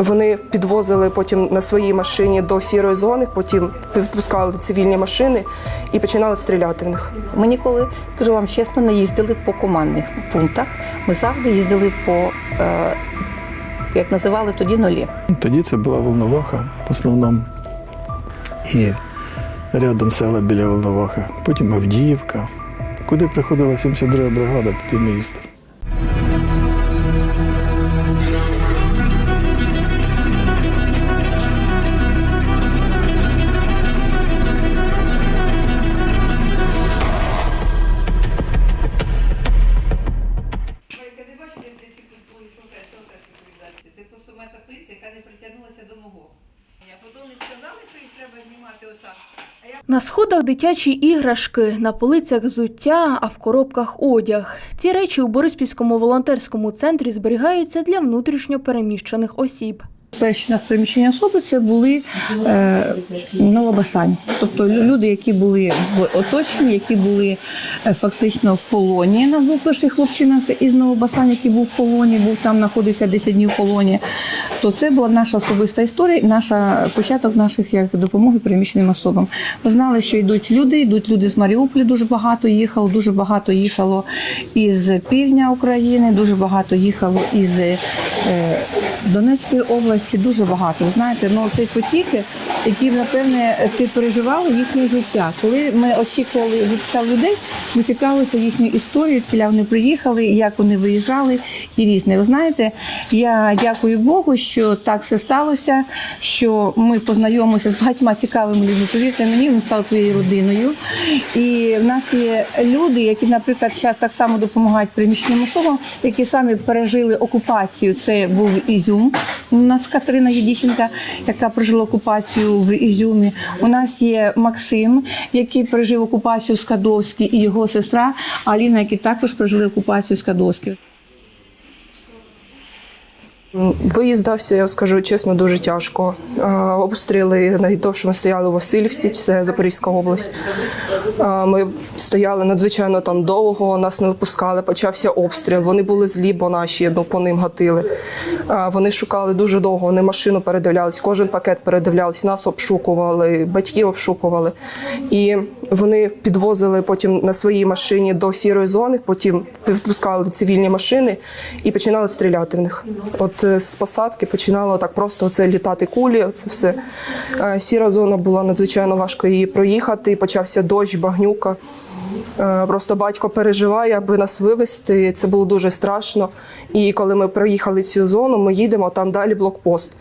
Вони підвозили потім на своїй машині до сірої зони, потім підпускали цивільні машини і починали стріляти в них. Ми ніколи, скажу вам чесно, не їздили по командних пунктах. Ми завжди їздили по, е, як називали тоді, нулі. Тоді це була Волноваха в основному. І рядом села біля Волноваха. Потім Авдіївка. Куди приходила 72 бригада, туди ми їздили. На сходах дитячі іграшки, на полицях взуття, а в коробках одяг. Ці речі у Бориспільському волонтерському центрі зберігаються для внутрішньо переміщених осіб. Перші нас переміщені особи це були е, новобасань. Тобто люди, які були в оточенні, які були е, фактично в полоні. У нас був перший хлопчина із Новобасань, який був в полоні, був там, знаходився 10 днів в полоні. То це була наша особиста історія, наша початок наших як допомоги переміщеним особам. Ми знали, що йдуть люди, йдуть люди з Маріуполя, дуже багато їхало, дуже багато їхало із півдня України, дуже багато їхало із е, Донецької області, дуже багато. Ви знаєте, ну це потіки, які напевне, ти переживала їхнє життя. Коли ми очікували життя людей, ми цікавилися їхньою історією, відкіля вони приїхали, як вони виїжджали і різне. Ви знаєте, я дякую Богу, що так все сталося, що ми познайомилися з багатьма цікавими людьми. Повірте мені, вони стали твоєю родиною. І в нас є люди, які, наприклад, зараз так само допомагають приміщеним особам, які самі пережили окупацію. Це був Ізюм. У нас Катерина є яка прожила окупацію в Ізюмі. У нас є Максим, який пережив окупацію в Скадовській, і його сестра Аліна, які також прожили окупацію з Скадовській. М, Виїзд дався, я скажу чесно, дуже тяжко. Обстріли найдовше ми стояли у Васильівці, це Запорізька область. Ми стояли надзвичайно там довго, нас не випускали, почався обстріл. Вони були злі, бо наші ну, по ним гатили. Вони шукали дуже довго, вони машину передивлялись, кожен пакет передивлялись, нас обшукували, батьків обшукували. І вони підвозили потім на своїй машині до сірої зони, потім підпускали цивільні машини і починали стріляти в них. От з посадки починало так просто оце літати кулі. Це все Е, сіра зона була надзвичайно важко її проїхати. Почався дощ, багнюка. Е, Просто батько переживає, аби нас вивезти. Це було дуже страшно. І коли ми проїхали цю зону, ми їдемо там далі блокпост.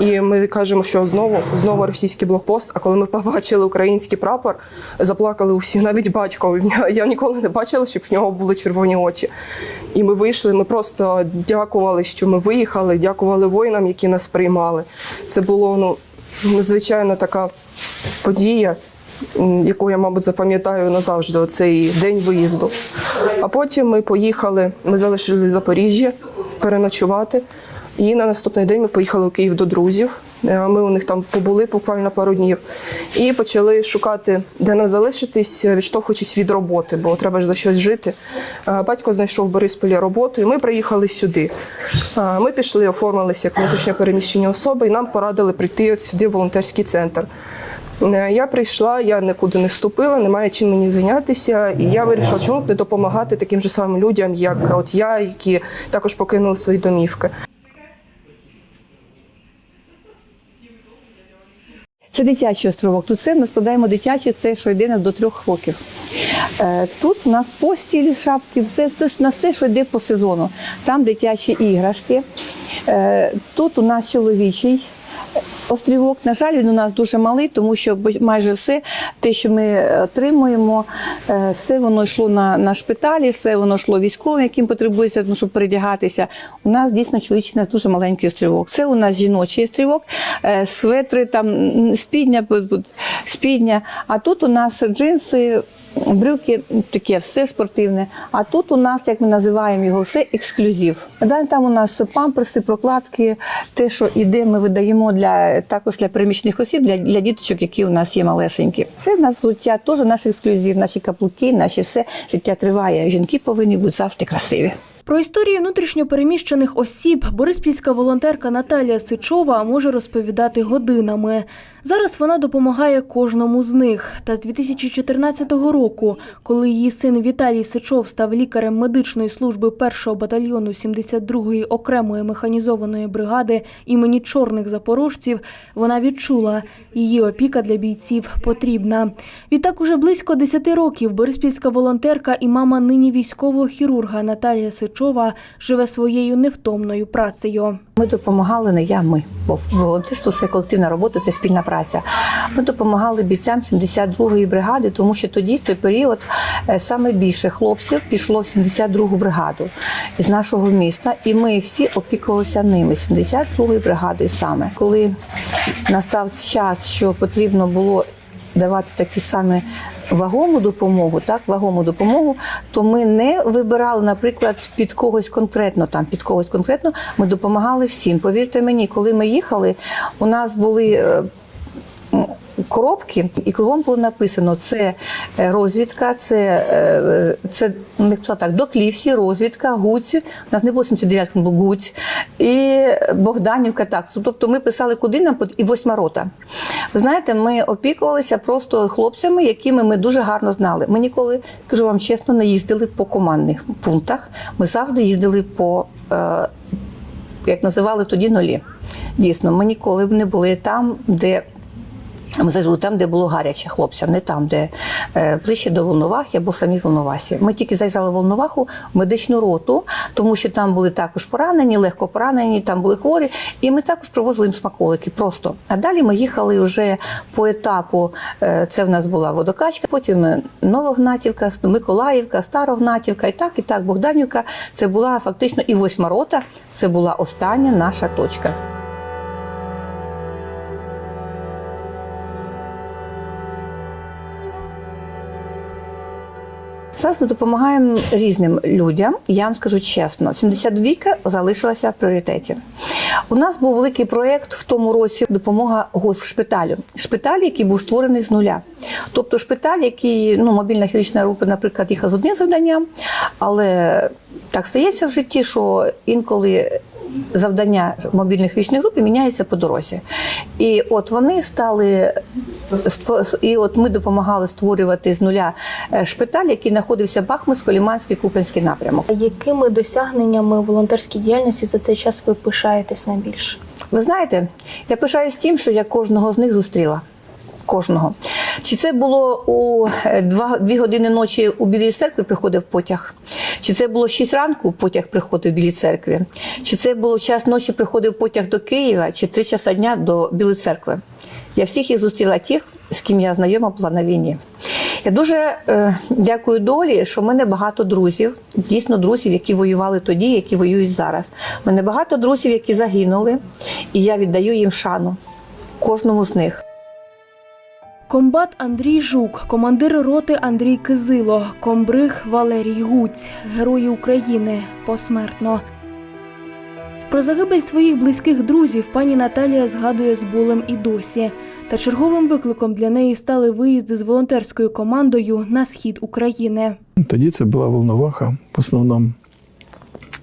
І ми кажемо, що знову знову російський блокпост. А коли ми побачили український прапор, заплакали усі, навіть батько. Я ніколи не бачила, щоб в нього були червоні очі. І ми вийшли. Ми просто дякували, що ми виїхали, дякували воїнам, які нас приймали. Це було ну надзвичайно така подія, яку я, мабуть, запам'ятаю назавжди оцей день виїзду. А потім ми поїхали, ми залишили Запоріжжя переночувати. І на наступний день ми поїхали у Київ до друзів. Е, Ми у них там побули буквально пару днів і почали шукати, де нам залишитись, відштовхуючись від роботи, бо треба ж за щось жити. Е, Батько знайшов в Борисполі роботу, і ми приїхали сюди. Е, Ми пішли, оформилися як внутрішньо переміщені особи, і нам порадили прийти от сюди в волонтерський центр. Е, Я прийшла, я нікуди не вступила, немає чим мені зайнятися. І я вирішила, чому б не допомагати таким же самим людям, як от я, які також покинули свої домівки. Це дитячий островок. Тут це ми складаємо дитячий, це що йде до трьох років. Е, Тут у нас постілі, шапки, все, це ж на все, що йде по сезону. Там дитячі іграшки. Е, Тут у нас чоловічий. Острівок, на жаль, він у нас дуже малий, тому що майже все те, що ми отримуємо, е, все воно йшло на, на шпиталі, все воно йшло військовим, яким потребується, ну, щоб передягатися. У нас дійсно чоловічий нас дуже маленький острівок. Це у нас жіночий острівок, е, светри, там спідня, спідня. А тут у нас джинси, брюки, таке все спортивне. А тут у нас, як ми називаємо його, все ексклюзив. Далі там у нас памперси, прокладки, те, що іде, ми видаємо для також для приміщених осіб, для, для діточок, які у нас є малесенькі. Це в нас взуття, теж наш ексклюзив, наші каплуки, наші все життя триває. Жінки повинні бути завжди красиві. Про історію внутрішньопереміщених осіб бориспільська волонтерка Наталія Сичова може розповідати годинами. Зараз вона допомагає кожному з них. Та з 2014 року, коли її син Віталій Сичов став лікарем медичної служби 1-го батальйону 72-ї окремої механізованої бригади імені чорних запорожців, вона відчула, її опіка для бійців потрібна. Відтак уже близько 10 років бориспільська волонтерка і мама нині військового хірурга Наталія Сичова живе своєю невтомною працею. Ми допомагали не я, ми, бо волонтерство це колективна робота, це спільна праця. Ми допомагали бійцям 72-ї бригади, тому що тоді, в той період, е, саме більше хлопців пішло в 72-гу бригаду з нашого міста, і ми всі опікувалися ними, 72-ю бригадою саме. Коли настав час, що потрібно було давати такі самі вагому допомогу, так вагому допомогу, то ми не вибирали, наприклад, під когось конкретно там, під когось конкретно. Ми допомагали всім. Повірте мені, коли ми їхали, у нас були. Е, Коробки, і кругом було написано: це е, розвідка, це, е, це ну, як сказати так, доклівсі, розвідка, гуць. У нас не було 79 був гуць, і Богданівка. Так, тобто ми писали, куди нам і восьма рота. Знаєте, ми опікувалися просто хлопцями, якими ми дуже гарно знали. Ми ніколи, кажу вам чесно, не їздили по командних пунктах. Ми завжди їздили по, е, як називали тоді, нолі. Дійсно, ми ніколи б не були там, де. Ми завжди там, де було гаряче хлопцям, не там, де е, ближче до Волновахи або самі Волновасі. Ми тільки заїжджали в Волноваху в медичну роту, тому що там були також поранені, легко поранені, там були хворі, і ми також привозили їм смаколики. Просто а далі ми їхали вже по етапу. е, Це в нас була водокачка, потім е, Новогнатівка, Миколаївка, Старогнатівка, і так, і так, Богданівка. Це була фактично і восьма рота. Це була остання наша точка. Зараз ми допомагаємо різним людям. Я вам скажу чесно, 72 залишилася в пріоритеті. У нас був великий проєкт в тому році допомога госпіталю. Шпиталь, який був створений з нуля. Тобто шпиталь, який ну, мобільна хірургічна група, наприклад, їхав з одним завданням, але так стається в житті, що інколи завдання мобільних хірургічних груп міняється по дорозі. І от вони стали і от ми допомагали створювати з нуля е, шпиталь, який знаходився Бахмутсько, Ліманський, Купенський напрямок. Якими досягненнями волонтерській діяльності за цей час ви пишаєтесь найбільше? Ви знаєте, я пишаюсь тим, що я кожного з них зустріла. Кожного. Чи це було у е, два, дві години ночі у Білій церкві приходив потяг? Чи це було 6 ранку потяг приходив в Білій церкві? Чи це було час ночі приходив потяг до Києва, чи три часа дня до Білої церкви? Я всіх їх зустріла тих, з ким я знайома була на війні. Я дуже е, дякую долі, що в мене багато друзів, дійсно друзів, які воювали тоді, які воюють зараз. У мене багато друзів, які загинули, і я віддаю їм шану кожному з них. Комбат Андрій Жук, командир роти Андрій Кизило, комбриг Валерій Гуць, герої України посмертно. Про загибель своїх близьких друзів пані Наталія згадує з болем і досі. Та черговим викликом для неї стали виїзди з волонтерською командою на схід України. Тоді це була Волноваха в основному.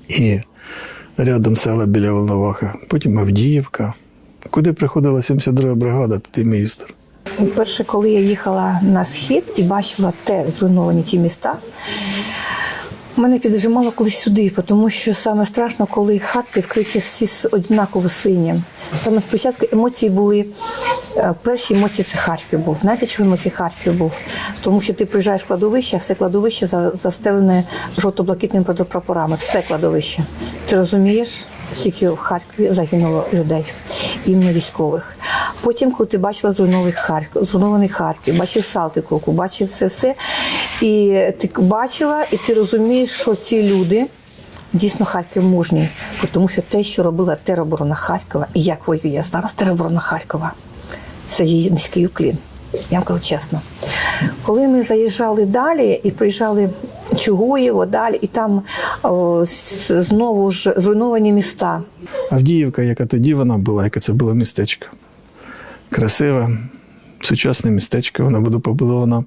І рядом села біля Волноваха. Потім Авдіївка. Куди приходила 72 бригада, туди місто. Перше, коли я їхала на схід і бачила те зруйновані ті міста, мене піджимало колись сюди, тому що саме страшно, коли хати вкриті всі однаково синім. Саме спочатку емоції були. е, Перші емоції це Харків був. Знаєте, чого емоції Харків був? Тому що ти приїжджаєш в кладовище, а все кладовище за- застелене жовто-блакитними прапорами, все кладовище. Ти розумієш, скільки в Харкові загинуло людей, іменно військових. Потім, коли ти бачила зруйнований Харків, зруйнований Харків, бачив Салтиковку, бачив це все. І ти бачила, і ти розумієш, що ці люди дійсно Харків мужній, тому що те, що робила тероборона Харкова, і як воює зараз тероборона Харкова, це її низький уклін. Я вам кажу чесно. Коли ми заїжджали далі і приїжджали Чугуєво, далі, і там о, знову ж зруйновані міста. Авдіївка, яка тоді вона була, яке це було містечко. Красиве, сучасне містечко, воно буде побудовано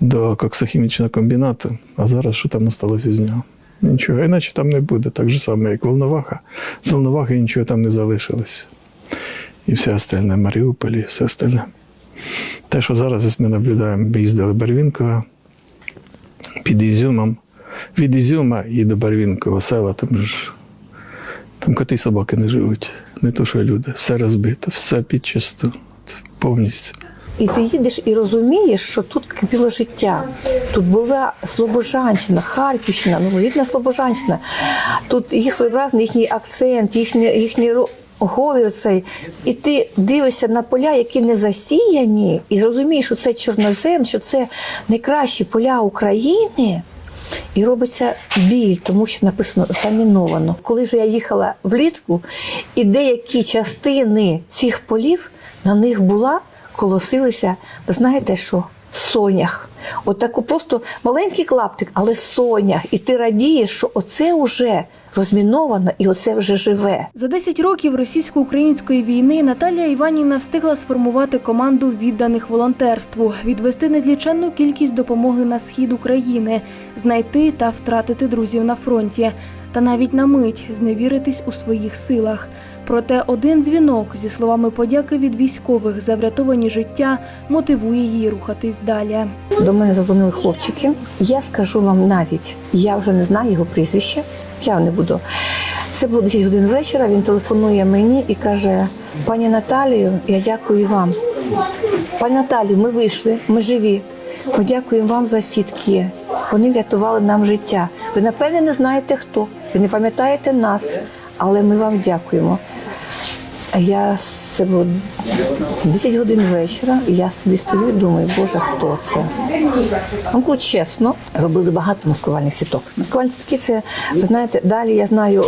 до коксохімічного комбінату. А зараз що там осталося з нього? Нічого, іначе там не буде. Так же само, як Волноваха. З Волновахи нічого там не залишилось. І все остальне, Маріуполь, і все остальне. Те, що зараз ми наблюдаємо, їздили Барвінково під Ізюмом. Від Ізюма і до Барвінкова села, там ж там коти і собаки не живуть. Не то, що люди. Все розбито, все підчисту, повністю. І ти їдеш і розумієш, що тут кипіло життя. Тут була Слобожанщина, Харківщина, ну рідна Слобожанщина. Тут їх своєобразний їхній акцент, їхній говір цей. І ти дивишся на поля, які не засіяні, і розумієш, що це чорнозем, що це найкращі поля України. І робиться біль, тому що написано заміновано. Коли ж я їхала влітку, і деякі частини цих полів на них була, колосилися, знаєте що? Сонях. От таку просто маленький клаптик, але сонях. І ти радієш, що оце вже розміновано і оце вже живе. За 10 років російсько-української війни Наталія Іванівна встигла сформувати команду відданих волонтерству, відвести незліченну кількість допомоги на схід України, знайти та втратити друзів на фронті, та навіть на мить зневіритись у своїх силах. Проте один дзвінок зі словами подяки від військових за врятовані життя мотивує її рухатись далі. До мене задзвонили хлопчики. Я скажу вам навіть, я вже не знаю його прізвище, я не буду. Це було 10 годин вечора. Він телефонує мені і каже: пані Наталію, я дякую вам. Пані Наталію, ми вийшли, ми живі. Ми дякуємо вам за сітки. Вони врятували нам життя. Ви напевне не знаєте хто, ви не пам'ятаєте нас, але ми вам дякуємо. Я це було 10 годин вечора, і я собі стою і думаю, боже, хто це? Кажу чесно, робили багато маскувальних сіток. Маскувальні сітки це, ви знаєте, далі я знаю,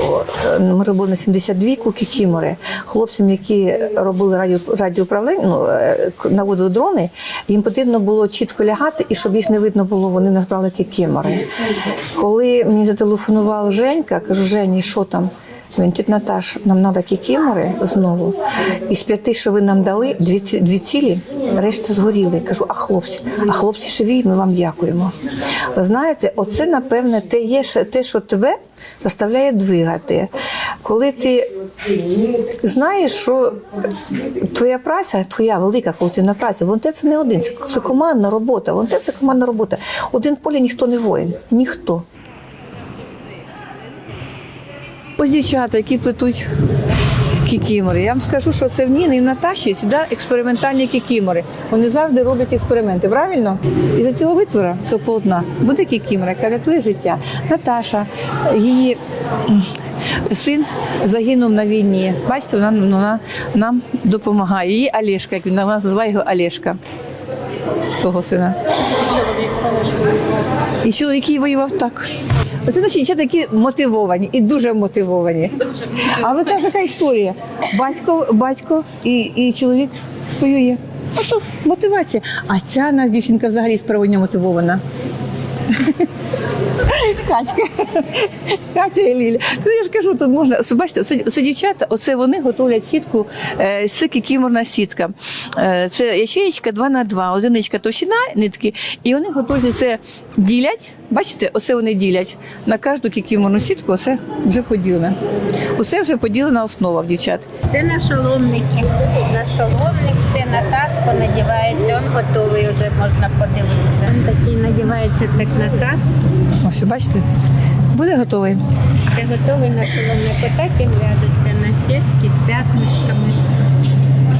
ми робили на 72 кікімори. Хлопцям, які робили радіо, радіоуправління, ну, е, наводили дрони, їм потрібно було чітко лягати, і щоб їх не видно було, вони назбрали кікімори. Коли мені зателефонував Женька, кажу, Жені, що там? Він тіть Наташ, нам треба кікімори знову. Із п'яти, що ви нам дали, дві, дві цілі, решта згоріли. Кажу, а хлопці, а хлопці живі, ми вам дякуємо. Ви знаєте, оце, напевне, те є те, що тебе заставляє двигати. Коли ти знаєш, що твоя праця, твоя велика колективна праця, волонтер це не один, це, командна робота. Волонтер це командна робота. Один в полі ніхто не воїн, ніхто. Ось дівчата, які плетуть кікімори. Я вам скажу, що це в Ніни і в Наташі завжди експериментальні кікімори. Вони завжди роблять експерименти, правильно? І за цього витвора, цього полотна, буде кікімора, яка рятує життя. Наташа, її син загинув на війні. Бачите, вона, вона нам допомагає. Її Олешка, як він називає його Олешка. Свого сина. І чоловік воював також. Оце наші дівчата такі мотивовані і дуже мотивовані. А ви кажете, історія? Батько, батько і, і чоловік воює. Ото мотивація. А ця нас дівчинка взагалі справедньо мотивована. Катька. Катя і Ліля. Ну я ж кажу, тут можна. Це, Бачите, оце, оце дівчата, оце вони готовлять сітку, е, це кікіморна сітка. Е, це ячеєчка 2 на 2 одиничка товщина нитки, і вони готовлять це ділять. Бачите, оце вони ділять на кожну кікіморну сітку, оце вже поділено. Оце вже поділена основа в дівчат. Це на шоломники. На шоломник це на каску надівається, він готовий вже можна подивитися. Він такий надівається так на каску. Ось, бачите, буде готовий. Це готовий на шоломник. Отак і глядаться на сітки з п'ятничками.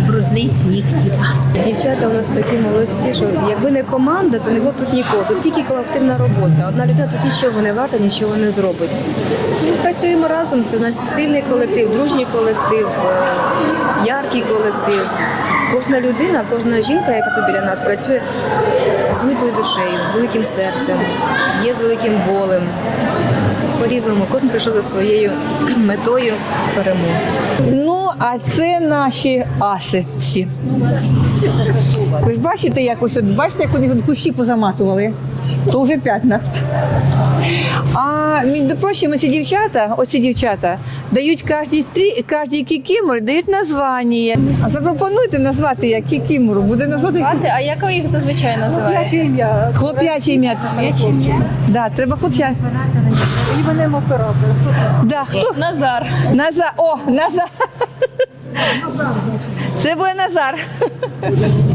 Брудний сніг. типа. Дівчата у нас такі молодці, що якби не команда, то не було б тут нікого. Тут тільки колективна робота. Одна людина тут нічого не варта, нічого не зробить. Ми працюємо разом. Це у нас сильний колектив, дружній колектив, е, яркий колектив. Кожна людина, кожна жінка, яка тут біля нас працює з великою душею, з великим серцем, є з великим болем. По-різному, кожен прийшов за своєю метою перемоги. Ну, а це наші аси всі. Ви ж бачите, як ось от, бачите, як вони кущі позаматували? То вже п'ятна. А між прочим, ці дівчата, оці дівчата, дають кожній трі, кожній кікіморі дають названня. А запропонуйте назвати як кікімору. Буде назвати А як ви їх зазвичай називаєте? хлоп'яче ім'я. Да, треба хлоп'я. Іменем оператора. Да, хто? Назар. Назар. О, Назар. Це буде Назар.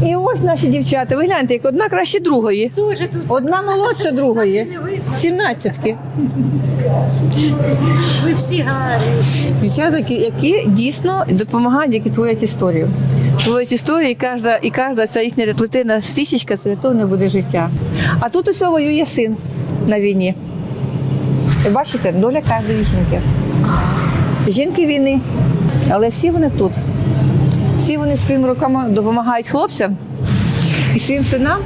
І ось наші дівчата. Ви гляньте, як одна краще другої. Одна молодша другої. Сімнадцятки. Ви всі гарні. Дівчата, які, які дійсно допомагають, які творять історію. Творять історію, і кожна, і кожна ця їхня плетена стічечка, це то не буде життя. А тут усе воює син на війні. Бачите, доля кожної жінки. Жінки війни, але всі вони тут. Всі вони своїми руками допомагають хлопцям і своїм синам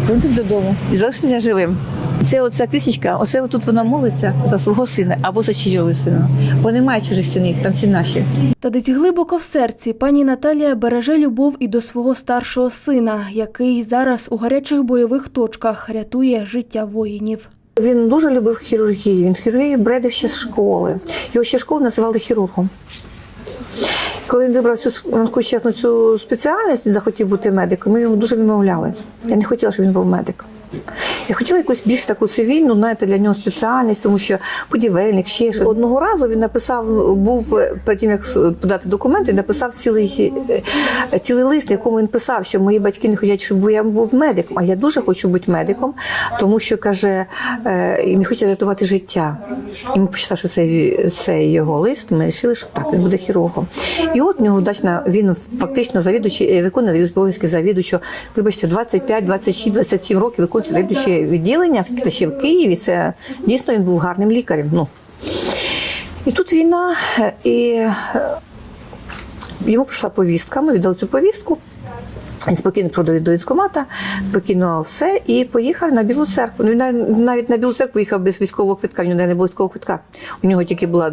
повернутися додому і залишитися живим. Це оця кисічка, оце тут вона молиться за свого сина або за чийого сина. Бо немає чужих синів, там всі наші. Та десь глибоко в серці пані Наталія береже любов і до свого старшого сина, який зараз у гарячих бойових точках рятує життя воїнів. Він дуже любив хірургію. Він хірургію бредив ще з школи. Його ще школу називали хірургом. Коли він вибрав цю чесну цю спеціальність, захотів бути медиком, ми йому дуже відмовляли. Я не хотіла, щоб він був медиком. Я хотіла якусь більш таку цивільну, знаєте, для нього спеціальність, тому що будівельник, ще щось. Одного разу він написав, був перед тим, як подати документи, він написав цілий, е, цілий лист, якому він писав, що мої батьки не хочуть, щоб я був медиком. А я дуже хочу бути медиком, тому що каже, е, мені хочеться рятувати життя. І ми почитали, що це, це його лист. Ми вирішили, що так, він буде хірургом. І от нього вдачно, він фактично завідуючий, е, виконує обов'язки завідуючого, вибачте, 25, 26, 27 років виконує завідуюче відділення, ще в Києві. Це дійсно він був гарним лікарем. Ну. І тут війна, і йому прийшла повістка, ми віддали цю повістку. Спокійно продав до військкомата, спокійно все, і поїхав на Білу церкву. Ну, Він навіть на Білу церкву їхав без військового квитка, в нього не було військового квитка. У нього тільки була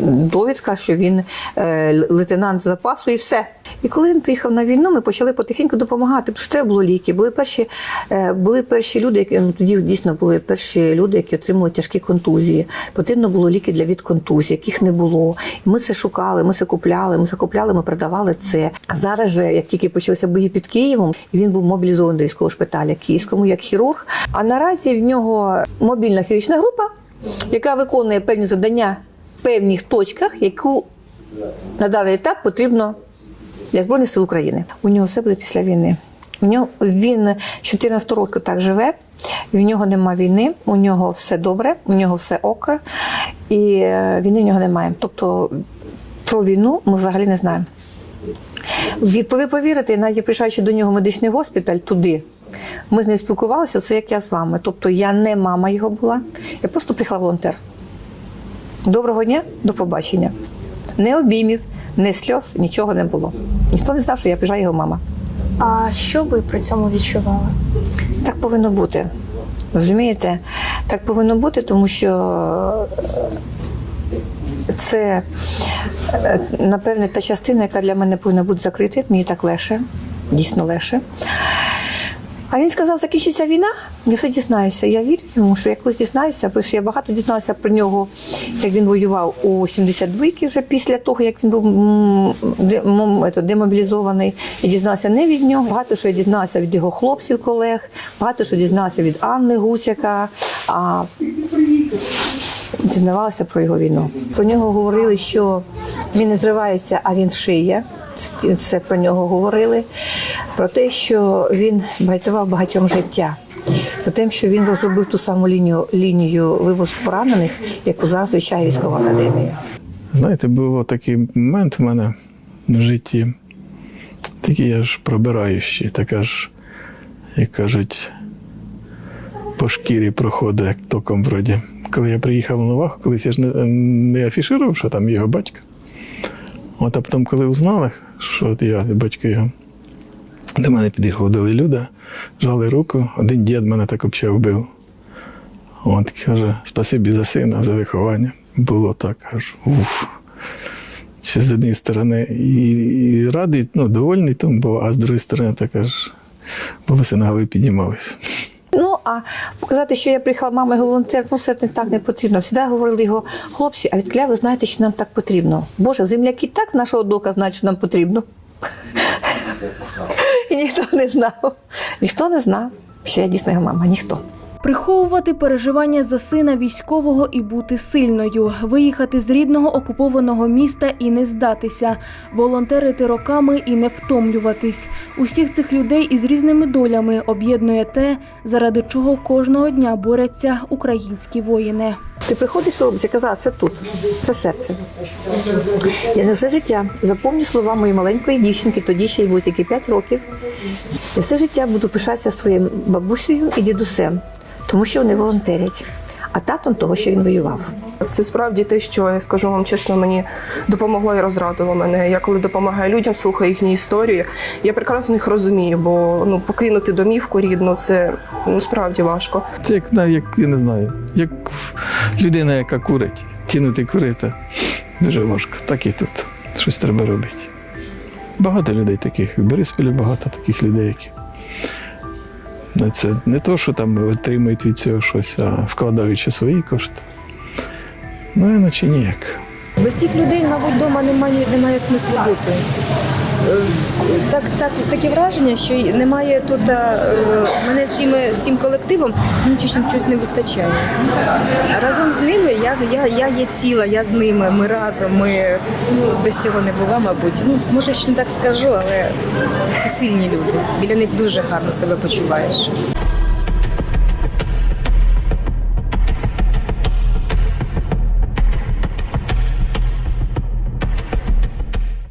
довідка, що він е, лейтенант запасу і все. І коли він приїхав на війну, ми почали потихеньку допомагати, тому що треба було ліки. Були перші, е, були перші люди, які ну, тоді дійсно були перші люди, які отримували тяжкі контузії. Потрібно було ліки для від контузії, яких не було. Ми це шукали, ми це купляли, ми це купляли, ми продавали це. А зараз же, як тільки почалися бої під Києвом, він був мобілізований до військового шпиталя Київському як хірург. А наразі в нього мобільна хірургічна група, яка виконує певні завдання в певних точках, яку на даний етап потрібно для Збройних сил України. У нього все буде після війни. У нього він з 14 років так живе. В нього нема війни, у нього все добре, у нього все око, і е, війни в нього немає. Тобто про війну ми взагалі не знаємо. Ви повірите, навіть приїжджаючи до нього в медичний госпіталь туди, ми з ним спілкувалися, це як я з вами. Тобто я не мама його була, я просто приїхала волонтер. Доброго дня, до побачення. Не обіймів, не сльоз, нічого не було. Ніхто не знав, що я приїжджаю його мама. А що ви при цьому відчували? Так повинно бути. Розумієте? Так повинно бути, тому що це, е, напевне, та частина, яка для мене повинна бути закрита. Мені так легше, дійсно легше. А він сказав, закінчиться війна, я все дізнаюся. Я вірю йому, що я колись дізнаюся, бо що я багато дізналася про нього, як він воював у 72-ки вже після того, як він був демобілізований. Я дізналася не від нього. Багато що я дізналася від його хлопців, колег, багато що дізналася від Анни Гусяка. А дізнавалася про його війну. Про нього говорили, що він не зривається, а він шиє. Це про нього говорили. Про те, що він рятував багатьом життя. Про те, що він розробив ту саму лінію, лінію вивозу поранених, яку зараз вивчає військова академія. Знаєте, був такий момент в мене в житті, такий аж пробираючий, така ж, як кажуть, по шкірі проходить, як током вроді. Коли я приїхав в Новах, колись я ж не, не афішував, що там його батько. От а потім, коли узнали, що от я батько його, до мене підходили люди, жали руку, один дід мене так взагалі вбив. От каже, спасибі за сина, за виховання. Було так, аж уф. Ще з однієї сторони і, і радий, ну, довольний тому а з другої сторони так аж волосся на голові піднімались. А показати, що я приїхала мама і волонтер, ну все не так не потрібно. Всі говорили його хлопці, а відкля ви знаєте, що нам так потрібно. Боже, земляки так нашого дока знають, що нам потрібно. І ніхто не знав. Ніхто не знав, що я дійсно його мама, ніхто. Приховувати переживання за сина військового і бути сильною, виїхати з рідного окупованого міста і не здатися, волонтерити роками і не втомлюватись. Усіх цих людей із різними долями об'єднує те, заради чого кожного дня борються українські воїни. Ти приходиш робиш, я казала, це тут, це серце. Я не все життя запомню слова моєї маленької дівчинки, тоді ще й було тільки 5 років. Я все життя буду пишатися своїм бабусею і дідусем, тому що вони волонтерять. А татом того, що він воював. Це справді те, що я скажу вам чесно, мені допомогло і розрадило мене. Я коли допомагаю людям, слухаю їхні історії, я прекрасно їх розумію, бо ну покинути домівку рідну це ну, справді важко. Це як, на- як я не знаю, як людина, яка курить, кинути курити. Дуже важко. Так і тут. Щось треба робити. Багато людей таких. В Борисполі багато таких людей, які. Ну, Це не то, що там отримують від цього щось, а вкладаючи свої кошти. Ну, іначе ніяк. Без цих людей, мабуть, вдома немає, немає смислу бути. Так, так, таке враження, що немає тут е, мене всім, всім колективом, мені чогось не вистачає. Разом з ними я, я, я є ціла, я з ними, ми разом, ми без цього не була, мабуть. Ну, може, ще не так скажу, але це сильні люди. Біля них дуже гарно себе почуваєш.